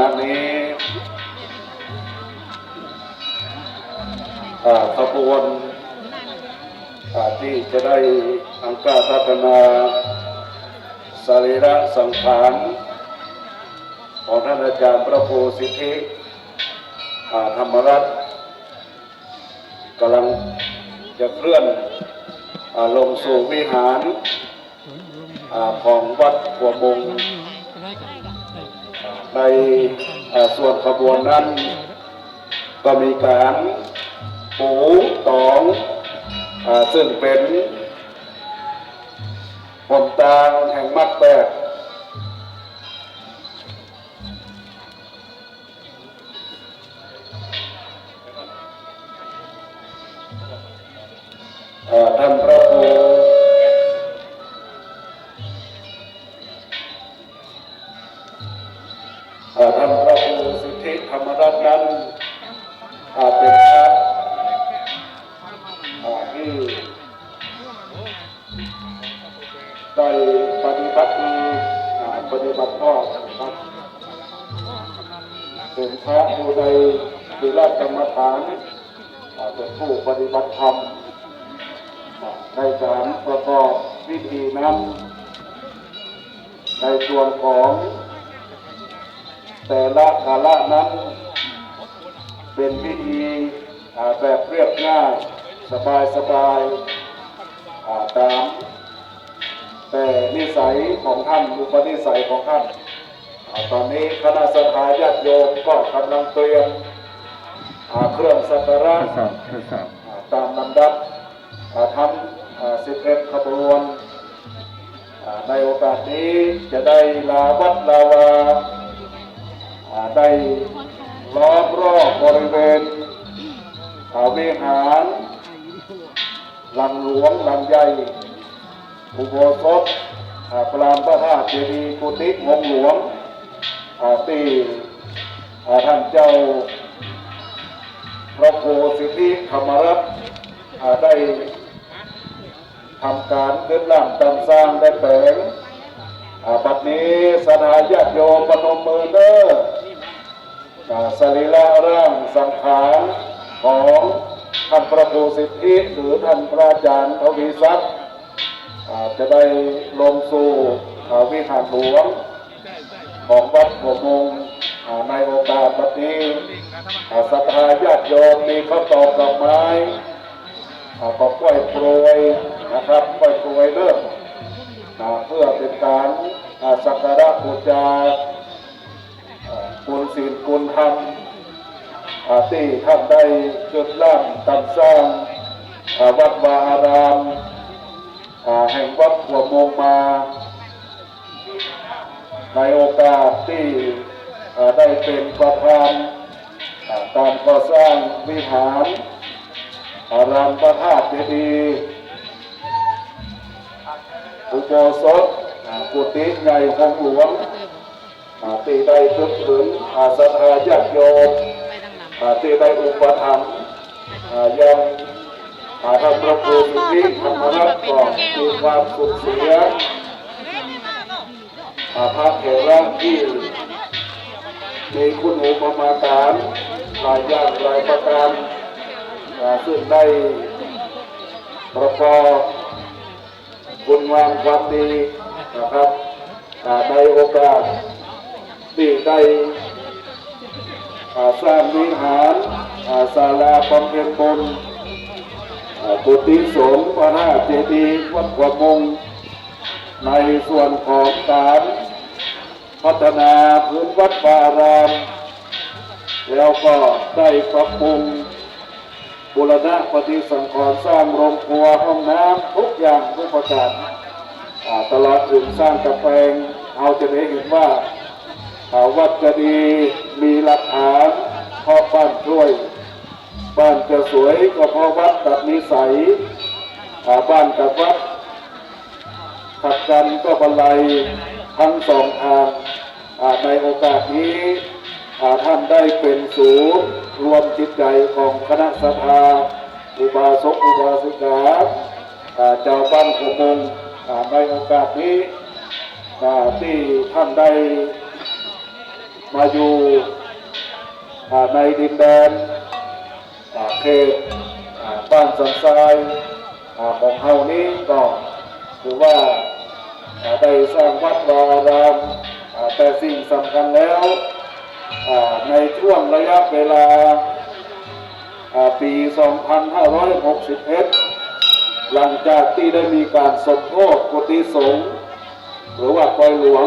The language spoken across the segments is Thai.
อ่อคณะนี้อ่อขบวนเอ่อที่จะได้อังกาพัฒนาสรีระสังขารของท่านอาจารย์พระโพสิทธิอาธรรมรัตน์กำลังจะเคลื่อนอาลงสู่วิหารอาของวัดหัวมง ในส่วนขบวนนั้น ก็มีการปูตองอซึ่งเป็นผลตางแห่งมัดแปดท่านพระ มรัตน์นั้นอ่าเป็นพระอ่าที่ได้ปฏิบัติดีปฏิบัติชอบนะครับเป็นพระอยู่ในวิราชกรรมฐานอ่าเป็นผู้ปฏิบัติธรรมในการประกอบพิธีนั้นในส่วนของ แต่ละกาละนั้น เป็นพิธีแบบเรียบง่ายสบายสบายาตามแต่นิสัยของท่านอุปนิสัยของท่านอตอนนี้คณะสัตยาติโยมก็กำลังเตรียมเครื่องสักการะตามลำดับทำสิบเอ็ดขบวนในโอกาสนี้จะได้ลาวัดลาว่า ได้ล้อมรอบบริเวณอ่าวิหารหลังหลวงหลังใหญ่อุโบสถปรามพระธาตุเจดีย์กุฏิวงหลวงอ่าที่อ่าท่านเจ้าพระโพสิทธิธรรมรัตน์ได้ทำการขึ้นล่างตามสร้างได้แปลงอาบัดนี้สถาญาติโยมปนมมือเด้อ สรีระร่างสังขารของท่านพระครูสิทธิหรือท่านพระอาจารย์ทวีทรัพย์จะได้ลงสู่วิหารหลวงของวัดหัวมงในโอกาสบัดนี้ศรัทธาญาติโยมมีข้าวตอกดอกไม้ก็กล้วยโปรยนะครับกล้วยโปรยเริ่มอ่าเพื่อเป็นการสักการะบูชา คุณศีลธรรมอ่าที่ท่านได้จุดล่างตังสร้างอาวัดวาอารามอาแห่งวัดหัวโมงมา ในโอกาสที่อาได้เป็นประธานอ่าการก่อสร้างวิหารอารามพระธาตุเจดีย์อุโบสถกุฏิใหญ่ของหลวง อ่าที่ได้ทึกถึงอาสทาญาติโยมอ่าที่ได้อุปถัมภ์อ่ายังอ่าท่านพระครูสิทธิธรรมรัตน์ก็มีความสุขเสียอ่าพระเถระที่มีคุณอุปมาการหลายอย่างหลายประการอ่าซึ่งได้ประกอบคุณงามความดีนะครับอ่าในโอกาส ที่ได้อ่าสร้างวิหารอาศาลาบำเพ็ญบุญกุฏิสงฆ์พระธาเจดีย์วัดขวมงในส่วนของการพัฒนาพื้นวัดปาราม แล้วก็ได้ปรับปรุงบูรณะปฏิสังขรณ์สร้างโรงครัวห้องน้ำทุกอย่างทุกประการตลอดถึงสร้างกระแพงเอาจะได้เห็นว่า วัดจะดีมีหลักฐานเพราะบ้านช่วย บ้านจะสวยก็เพราะวัดกับนิสัยอ่าบ้านกับวัดขัดกันก็บรรลัยทั้งสองทางอ่าในโอกาสนี้ท่านได้เป็นศูนย์รวมจิตใจของคณะสภาอุบาสกอุบาสิกาเจ้าบ้านขมงในโอกาสนี้ที่ท่านได้ มาอยู่ในดินแดนอาเขตบ้านสันทรายของเฮานี้ก็ถือว่าได้สร้างวัดวาอารามแต่สิ่งสำคัญแล้วในช่วงระยะเวลาอ่าปี 2561 หลังจากที่ได้มีการสมโภชกุฏิสงฆ์หรือว่าปอยหลวง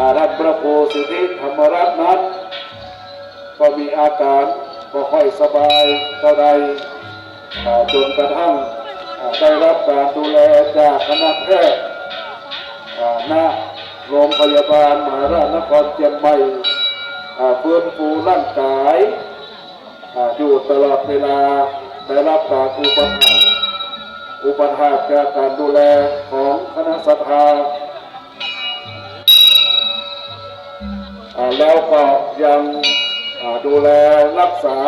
อาท่านพระโพสิทธิธรรมรัตน์นั้นก็มีอาการก็ค่อยสบายเท่าใดอ่าจนกระทั่งได้รับการดูแลจากคณะแพทย์อ่าณโรงพยาบาลมหาราชนครเชียงใหม่ฟื้นฟูร่างกายอยู่ตลอดเวลาได้รับการอุปถัมภ์อุปถากจากการดูแลของคณะสัทธา แล้วก็ยังดูแลรักษา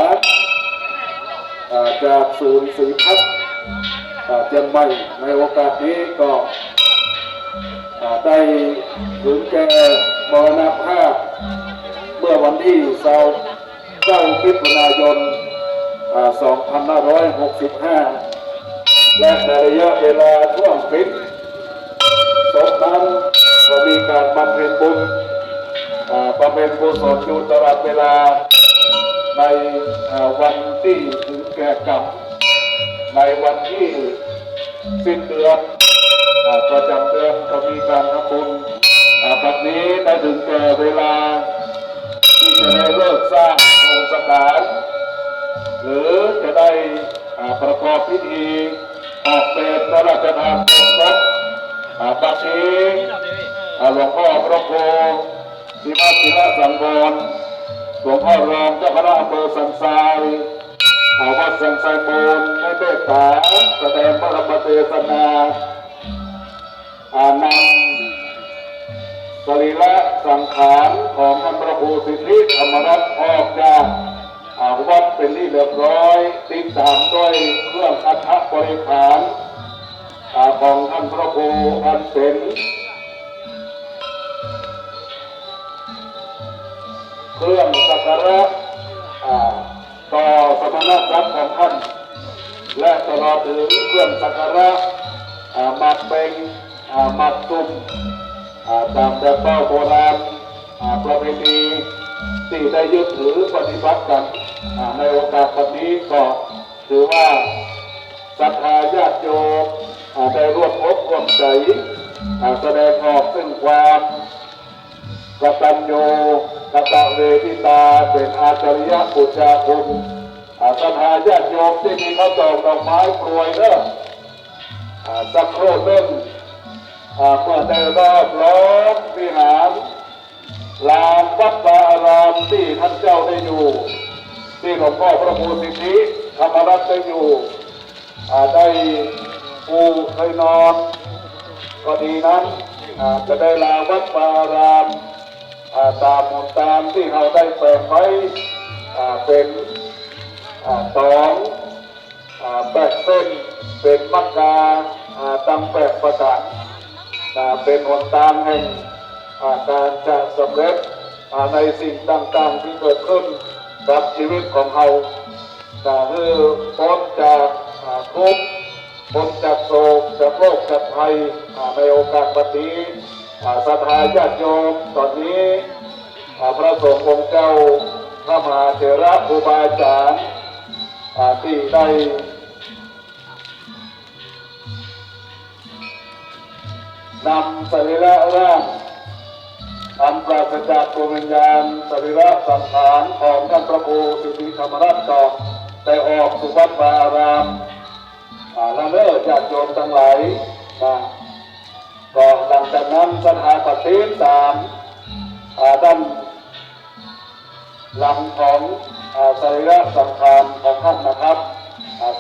จากศูนย์ศรีพัฒน์อ่าเชียงใหม่ในโอกาสนี้ก็ได้ถึงแก่มรณภาพเมื่อวันที่เสาร์เก้ามิถุนายน 2565 และในระยะเวลาช่วงปิดศพนั้นก็มีการบำเพ็ญบุญ บำเพ็ญกุศลอยู่ตลอดเวลาในวันที่ถึงแก่กรรมในวันที่สิ้นเดือนประจำเดือนก็มีการทำบุญอ่าบัดนี้ได้ถึงแก่เวลา ที่จะได้เลิกสร้างองค์สถาน หรือจะได้ประกอบพิธีออกเป็นพระราชทานเพลิงศพอ่าบัดนี้อ่าหลวงพ่อพระโค ศิมาศิลสังวรหลวงพ่อรองเจ้าคณะอำเภอสันทรายอาวัดสังไซมูลได้เมตาแสดงพระธรรมเทศนาอานำสรีระสังขารของท่านพระครูสิทธิธรรมรัตน์ออกจากอาวัดเป็นที่เรียบร้อยติดตามด้วยเครื่องอัฐบริขารอ่าของท่านพระครูอันเป็น เครื่องสักการะต่อสมณศักดิ์ของท่าน และตลอดถึงเครื่องสักการะอ่ามัดเป็นอ่ามัดตุ้มอ่าตามแบบเป้าโบราณประเพณีที่ได้ยึดถือปฏิบัติกันในโอกาสวันนี้ก็ถือว่าศรัทธาญาติโยมได้ร่วมอกร่วมใจแสดงออกซึ่งความกตัญญู กตเวทิตาเป็นอาจริยปุจจาคุณอาสถาญาติโยมที่มีข้าวตอกดอกไม้โปรยเนอะอ่าสักครู่นึ่งอ่าเมื่อได้รอบล้อมวิหารลานวัดวาอารามที่ท่านเจ้าได้อยู่ ที่หลวงพ่อพระภูสิทธิธรรมรัตน์ได้อยู่อาได้ปูเคยนอน ก็ดีนั้นอ่าจะได้ลาวัดวาอารามา ตามหมดตามที่เราได้แปลงไว้เป็นสองแปดเส้นเป็นมักกาตั้งแปดประการเป็นหนทางแห่งการจะสำเร็จในสิ่งต่างๆที่เกิดขึ้นกับชีวิตของเราจะคือพ้นจากทุกข์พ้นจากโศกจากโรคจากภัยในโอกาสบัดนี้อ่า ศรัทธาญาติโยมตอนนี้พระสงฆ์องค์เจ้าพระมหาเถระครูบาอาจารย์อ่าที่ได้นำสรีระร่างอันปราศจากดวงวิญญาณสรีระสังขารของท่านพระครูสิทธิธรรมราชก็ได้ออกสุวัดวาอารามอ่าละเลิกญาติโยมทั้งหลายนะก็ จากนั้นสถานปฏิสามอ่าด้านลำของสรีระสังขารของท่านนะครับ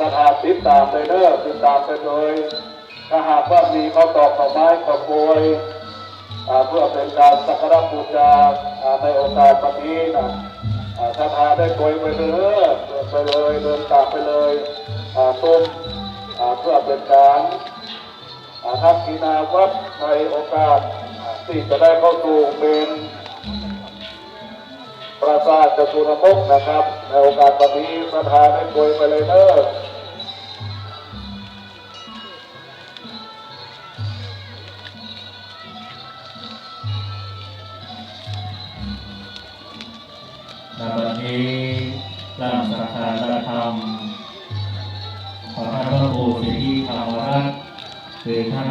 สถานติดตามไปเด้อติดตามไปโดยถ้าหากว่ามีข้อตอบข้อไม้ข้อโกยเพื่อเป็นการสักการะบูชาในโอกาสวันนี้นะอ่าสถาได้โกยไปเด้อเดินไปเลยเดินตามไปเลยต้มเพื่อเป็นการ อาทักกินาวัดในโอกาสที่จะได้เข้าสู่เป็นปราสาทจตุรมุกนะครับ ในโอกาสวันนี้ประธานได้โวยไปเลยเนอะ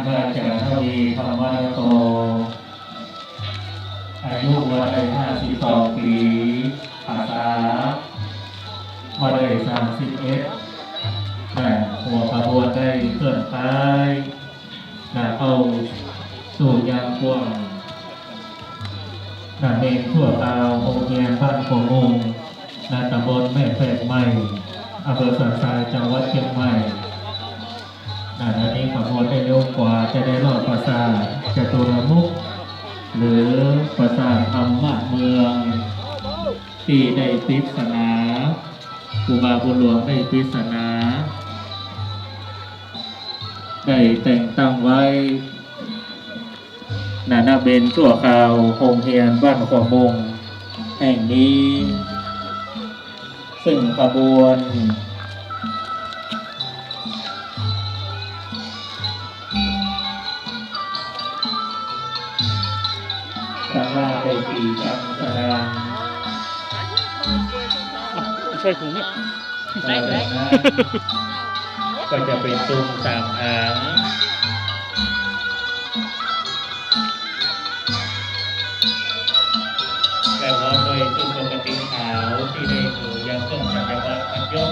พระอาจารย์ทวีธรรมรัตโต อายุวันได้ห้าสิบสองปีอาสาวันได้สามสิบเอ็ดแต่หัวขบวนได้เคลื่อนไปนาเข้าสู่ยามกว้างนาเมนทั่วตาวโรงเรียนบ้านโคงงนาตำบลแม่แฝกใหม่อำเภอสันทรายจังหวัดเชียงใหม่ อันนี้ขบวนได้เร็วกว่าจะได้รอดประสาทจตุรมุกหรือประสาทธรรมะเมืองที่ได้ปิศนาครูบาบุญหลวงได้ปิศนาได้แต่งตั้งไว้ นานาเบนชั่วคราวโฮงเฮียนบ้านขวามงแห่งนี้ ซึ่งขบวน ช่ถุงเนี่ยได้ได้ก็จะเป็นตุงสามหางแต่พร้อมด้วยจุดปกติขาวที่ได้ถูกยังต้องจักการะอันยศ